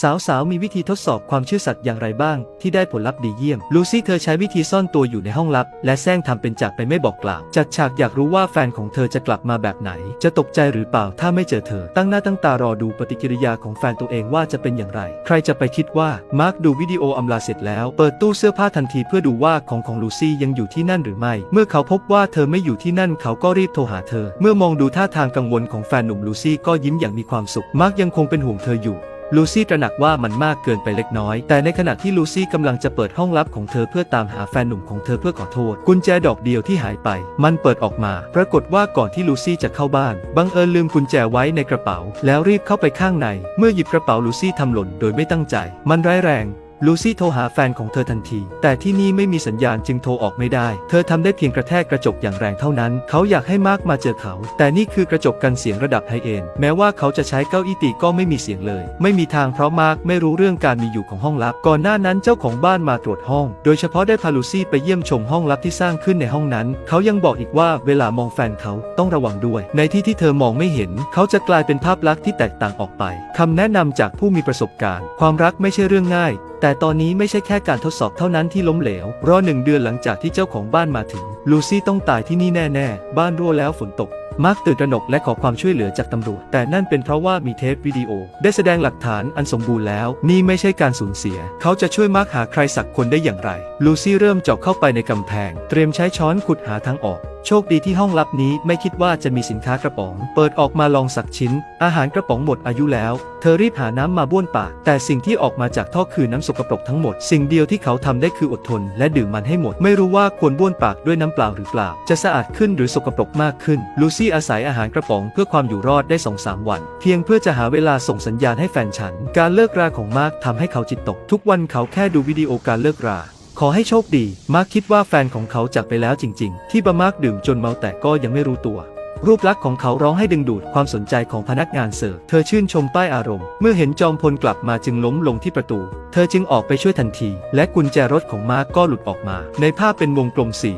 สาวๆ มีวิธีทดสอบความชื่อสัตย์อย่างไรบ้าง ที่ได้ผลลัพธ์ดีเยี่ยม ลูซี่เธอใช้วิธีซ่อนตัวอยู่ในห้องลับ และแซงทำเป็นจากไปไม่บอกกล่าว จัดฉากอยากรู้ว่าแฟนของเธอจะกลับมาแบบไหน จะตกใจหรือเปล่าถ้าไม่เจอเธอ ตั้งหน้าตั้งตารอดูปฏิกิริยาของแฟนตัวเองว่าจะเป็นอย่างไร ใครจะไปคิดว่ามาร์คดูวิดีโออำลาเสร็จแล้ว เปิดตู้เสื้อผ้าทันทีเพื่อดูว่าของของลูซี่ยังอยู่ที่นั่นหรือไม่ เมื่อเขาพบว่าเธอไม่อยู่ที่นั่นเขาก็รีบโทรหาเธอ เมื่อมองดูท่าทางกังวลของแฟนหนุ่มลูซี่ก็ยิ้มอย่างมีความสุขมาร์คยังคงเป็นห่วงเธออยู่ ลูซี่ตระหนักว่ามันมากเกินไปเล็กน้อย แต่ในขณะที่ลูซี่กำลังจะเปิดห้องลับของเธอเพื่อตามหาแฟนหนุ่มของเธอเพื่อขอโทษ กุญแจดอกเดียวที่หายไป มันเปิดออกมา ปรากฏว่าก่อนที่ลูซี่จะเข้าบ้าน บังเอิญลืมกุญแจไว้ในกระเป๋า แล้วรีบเข้าไปข้างใน เมื่อหยิบกระเป๋าลูซี่ทำหล่นโดยไม่ตั้งใจ มันร้ายแรง ลูซี่โทรหาแฟนของเธอทันที แต่ที่นี่ไม่มีสัญญาณจึงโทรออกไม่ได้ เธอทำได้เพียงกระแทกกระจกอย่างแรงเท่านั้น เขาอยากให้มาร์กมาเจอเขา แต่นี่คือกระจกกันเสียงระดับไฮเอ็นแม้ว่าเขาจะใช้เก้าอี้ตีก็ไม่มีเสียงเลย ไม่มีทางเพราะมาร์กไม่รู้เรื่องการมีอยู่ของห้องลับ ก่อนหน้านั้นเจ้าของบ้านมาตรวจห้อง โดยเฉพาะได้พาลูซี่ไปเยี่ยมชมห้องลับที่สร้างขึ้นในห้องนั้น เขายังบอกอีกว่าเวลามองแฟนเขาต้องระวังด้วย ในที่ที่เธอมองไม่เห็น เขาจะกลายเป็นภาพลักษณ์ที่แตกต่างออกไปคำแนะนำจากผู้มีประสบการณ์ ความรักไม่ใช่เรื่องง่ายแต่ตอนนี้ไม่ใช่แค่การทดสอบเท่านั้นที่ล้มเหลว รอหนึ่งเดือนหลังจากที่เจ้าของบ้านมาถึง ลูซี่ต้องตายที่นี่แน่ๆ บ้านรั่วแล้วฝนตก มาร์กตื่นตระหนกและขอความช่วยเหลือจากตำรวจ แต่นั่นเป็นเพราะว่ามีเทปวิดีโอ ได้แสดงหลักฐานอันสมบูรณ์แล้ว นี่ไม่ใช่การสูญเสีย เขาจะช่วยมาร์กหาใครสักคนได้อย่างไร ลูซี่เริ่มเจาะเข้าไปในกำแพง เตรียมใช้ช้อนขุดหาทางออกโชคดีที่ห้องลับนี้ไม่คิดว่าจะมีสินค้ากระป๋อง เปิดออกมาลองสักชิ้น อาหารกระป๋องหมดอายุแล้ว เธอรีบหาน้ำมาบ้วนปาก แต่สิ่งที่ออกมาจากท่อคือน้ำสกปรกทั้งหมด สิ่งเดียวที่เขาทำได้คืออดทน และดื่มมันให้หมด ไม่รู้ว่าควรบ้วนปากด้วยน้ำเปล่าหรือเปล่า จะสะอาดขึ้นหรือสกปรกมากขึ้น ลูซี่อาศัยอาหารกระป๋องเพื่อความอยู่รอดได้สองสามวัน เพียงเพื่อจะหาเวลาส่งสัญญาณให้แฟนฉัน การเลิกราของมาร์คทำให้เขาจิตตก ทุกวันเขาแค่ดูวิดีโอการเลิกราขอให้โชคดี มาร์คคิดว่าแฟนของเขาจากไปแล้วจริง ๆ ที่บามาร์คดื่มจนเมาแต่ก็ยังไม่รู้ตัว รูปลักษณ์ของเขาร้องให้ดึงดูดความสนใจของพนักงานเสิร์ฟ เธอชื่นชมป้ายอารมณ์ เมื่อเห็นจอมพลกลับมาจึงล้มลงที่ประตู เธอจึงออกไปช่วยทันที และกุญแจรถของมาร์กก็หลุดออกมา ในภาพเป็นวงกลมสี่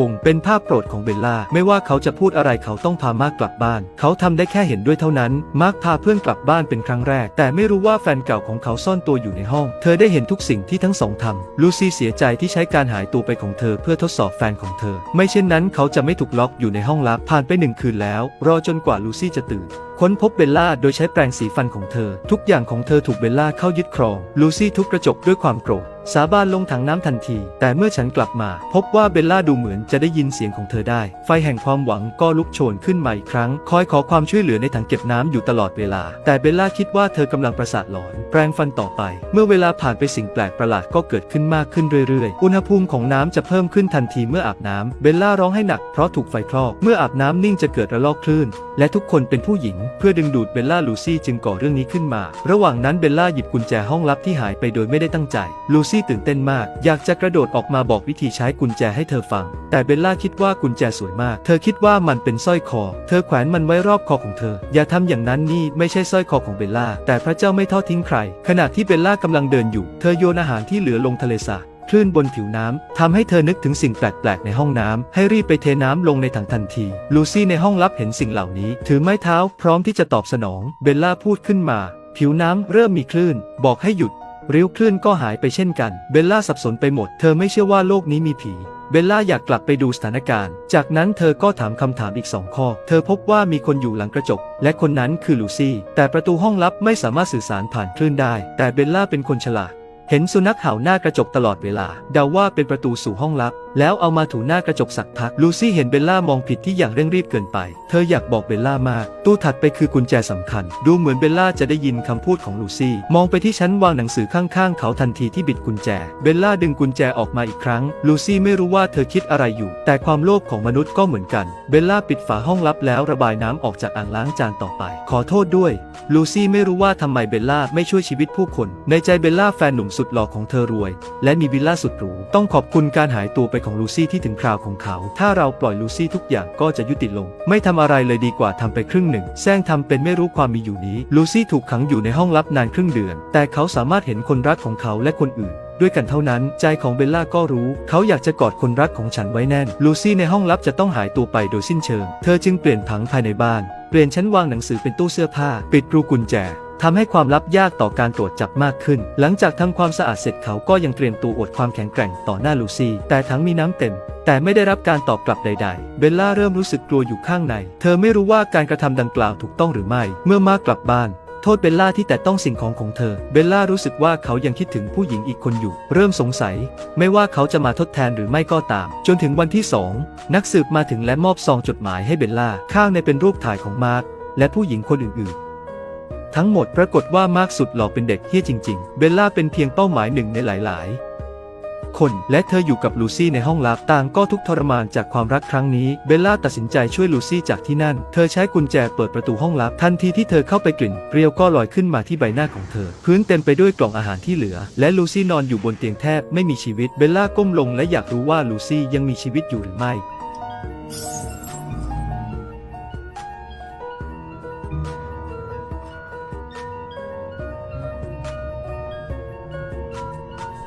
วงเป็นภาพโปรดของเบลล่า ไม่ว่าเขาจะพูดอะไรเขาต้องพามาร์กกลับบ้าน เขาทำได้แค่เห็นด้วยเท่านั้น มาร์กพาเพื่อนกลับบ้านเป็นครั้งแรก แต่ไม่รู้ว่าแฟนเก่าของเขาซ่อนตัวอยู่ในห้อง เธอได้เห็นทุกสิ่งที่ทั้งสองทำลูซี่เสียใจที่ใช้การหายตัวไปของเธอเพื่อทดสอบแฟนของเธอ ไม่เช่นนั้นเขาจะไม่ถูกล็อกอยู่ในห้องลับผ่านไปหนึ่งคืนแล้ว รอจนกว่าลูซี่จะตื่นค้นพบเบลล่าโดยใช้แปรงสีฟันของเธอ ทุกอย่างของเธอถูกเบลล่าเข้ายึดครอง ลูซี่ทุบกระจกด้วยความโกรธ สาบานลงถังน้ำทันที แต่เมื่อฉันกลับมา พบว่าเบลล่าดูเหมือนจะได้ยินเสียงของเธอได้ ไฟแห่งความหวังก็ลุกโชนขึ้นมาอีกครั้ง คอยขอความช่วยเหลือในถังเก็บน้ำอยู่ตลอดเวลา แต่เบลล่าคิดว่าเธอกำลังประสาทหลอน แปรงฟันต่อไป เมื่อเวลาผ่านไปสิ่งแปลกประหลาดก็เกิดขึ้นมากขึ้นเรื่อยๆ อุณหภูมิของน้ำจะเพิ่มขึ้นทันทีเมื่ออาบน้ำเบลล่าร้องให้หนักเพราะถูกไฟคลอก เมื่ออาบน้ำนิ่งจะเกิดระลอกคลื่น และทุกคนเป็นผู้หญิง เพื่อดึงดูดเบลล่าลูซี่จึงก่อเรื่องนี้ขึ้นมา ระหว่างนั้นเบลล่าหยิบกุญแจห้องลับที่หายไปโดยไม่ได้ตั้งใจลูซซี่ตื่นเต้นมาก อยากจะกระโดดออกมาบอกวิธีใช้กุญแจให้เธอฟัง แต่เบลล่าคิดว่ากุญแจสวยมาก เธอคิดว่ามันเป็นสร้อยคอ เธอแขวนมันไว้รอบคอของเธอ อย่าทำอย่างนั้นนี่ไม่ใช่สร้อยคอของเบลล่า แต่พระเจ้าไม่ทอดทิ้งใคร ขณะที่เบลล่ากำลังเดินอยู่ เธอโยนอาหารที่เหลือลงทะเลสาบคลื่นบนผิวน้ำทำให้เธอนึกถึงสิ่งแปลกๆในห้องน้ำ ให้รีบไปเทน้ำลงในถังทันที ลูซี่ในห้องลับเห็นสิ่งเหล่านี้ ถือไม้เท้าพร้อมที่จะตอบสนอง เบลล่าพูดขึ้นมา ผิวน้ำเริ่มมีคลื่น บอกให้หยุด ริ้วคลื่นก็หายไปเช่นกันเบลล่าสับสนไปหมด เธอไม่เชื่อว่าโลกนี้มีผี เบลล่าอยากกลับไปดูสถานการณ์ จากนั้นเธอก็ถามคำถามอีกสองข้อ เธอพบว่ามีคนอยู่หลังกระจก และคนนั้นคือลูซี่ แต่ประตูห้องลับไม่สามารถสื่อสารผ่านคลื่นได้ แต่เบลล่าเป็นคนฉลาด เห็นสุนัขเห่าหน้ากระจกตลอดเวลาเดาว่าเป็นประตูสู่ห้องลับแล้วเอามาถูหน้ากระจกสักพัก ลูซี่เห็นเบลล่ามองผิดที่อย่างเร่งรีบเกินไป เธออยากบอกเบลล่ามาก ตู้ถัดไปคือกุญแจสำคัญ ดูเหมือนเบลล่าจะได้ยินคำพูดของลูซี่ มองไปที่ชั้นวางหนังสือข้างๆ เขาทันทีที่บิดกุญแจ เบลล่าดึงกุญแจออกมาอีกครั้ง ลูซี่ไม่รู้ว่าเธอคิดอะไรอยู่ แต่ความโลภของมนุษย์ก็เหมือนกัน เบลล่าปิดฝาห้องลับแล้วระบายน้ำออกจากอ่างล้างจานต่อไป ขอโทษด้วย ลูซี่ไม่รู้ว่าทำไมเบลล่าไม่ช่วยชีวิตผู้คน ในใจเบลล่าแฟนหนุ่มสุดหล่อของเธอรวย และมีวิลล่าสุดหรู ต้องขอบคุณการหายตัวไปของลูซี่ที่ถึงคราวของเขา ถ้าเราปล่อยลูซี่ทุกอย่างก็จะยุติลง ไม่ทำอะไรเลยดีกว่าทำไปครึ่งหนึ่งแซงทำเป็นไม่รู้ความมีอยู่นี้ ลูซี่ถูกขังอยู่ในห้องลับนานครึ่งเดือน แต่เขาสามารถเห็นคนรักของเขาและคนอื่นด้วยกันเท่านั้นใจของเบลล่าก็รู้ เขาอยากจะกอดคนรักของฉันไว้แน่น ลูซี่ในห้องลับจะต้องหายตัวไปโดยสิ้นเชิง เธอจึงเปลี่ยนผังภายในบ้าน เปลี่ยนชั้นวางหนังสือเป็นตู้เสื้อผ้า ปิดรูกุญแจ ทำให้ความลับยากต่อการตรวจจับมากขึ้น หลังจากทำความสะอาดเสร็จเขาก็ยังเตรียมตัวอวดความแข็งแกร่งต่อหน้าลูซี่ แต่ทั้งมีน้ำเต็ม แต่ไม่ได้รับการตอบกลับใด ๆ เบลล่าเริ่มรู้สึกกลัวอยู่ข้างใน เธอไม่รู้ว่าการกระทำดังกล่าวถูกต้องหรือไม่ เมื่อมากกลับบ้านโทษเบลล่าที่แต่ต้องสิ่งของของเธอ เบลล่ารู้สึกว่าเขายังคิดถึงผู้หญิงอีกคนอยู่ เริ่มสงสัย ไม่ว่าเขาจะมาทดแทนหรือไม่ก็ตาม จนถึงวันที่สองนักสืบมาถึงและมอบซองจดหมายให้เบลล่า ข้างในเป็นรูปถ่ายของมาร์คและผู้หญิงคนอื่นๆ ทั้งหมดปรากฏว่ามาร์คสุดหล่อเป็นเด็กเฮี้ยจริง ๆ เบลล่าเป็นเพียงเป้าหมายหนึ่งในหลาย ๆคนและเธออยู่กับลูซี่ในห้องลับต่างก็ทุกทรมานจากความรักครั้งนี้ เบลล่าตัดสินใจช่วยลูซี่จากที่นั่น เธอใช้กุญแจเปิดประตูห้องลับทันทีที่เธอเข้าไปกลิ่นเปรี้ยวก็ลอยขึ้นมาที่ใบหน้าของเธอ พื้นเต็มไปด้วยกล่องอาหารที่เหลือ และลูซี่นอนอยู่บนเตียงแทบไม่มีชีวิต เบลล่าก้มลงและอยากรู้ว่าลูซี่ยังมีชีวิตอยู่หรือไม่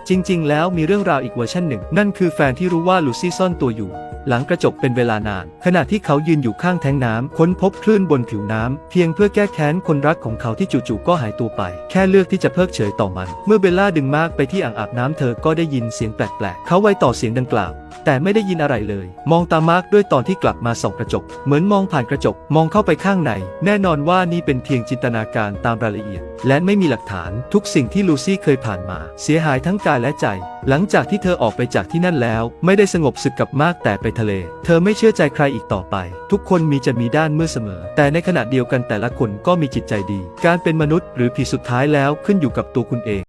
จริง ๆ แล้วมีเรื่องราวอีกเวอร์ชันหนึ่ง นั่นคือแฟนที่รู้ว่าลูซี่ซ่อนตัวอยู่ หลังกระจกเป็นเวลานาน ขณะที่เขายืนอยู่ข้างแท้งน้ำค้นพบคลื่นบนผิวน้ำเพียงเพื่อแก้แค้นคนรักของเขาที่จู่ๆก็หายตัวไป แค่เลือกที่จะเพิกเฉยต่อมัน เมื่อเบลล่าดึงมากไปที่อ่างอาบน้ำเธอก็ได้ยินเสียงแปลกๆ เขาไวต่อเสียงดังกล่าว แต่ไม่ได้ยินอะไรเลย มองตามาร์กด้วยตอนที่กลับมาส่องกระจก เหมือนมองผ่านกระจก มองเข้าไปข้างใน แน่นอนว่านี่เป็นเพียงจินตนาการตามรายละเอียด และไม่มีหลักฐาน ทุกสิ่งที่ลูซี่เคยผ่านมา เสียหายทั้งกายและใจ หลังจากที่เธอออกไปจากที่นั่นแล้ว ไม่ได้สงบศึกกับมากแต่ไปทะเล เธอไม่เชื่อใจใครอีกต่อไป ทุกคนมีจะมีด้านมืดเสมอ แต่ในขณะเดียวกันแต่ละคนก็มีจิตใจดี การเป็นมนุษย์หรือผีสุดท้ายแล้วขึ้นอยู่กับตัวคุณเอง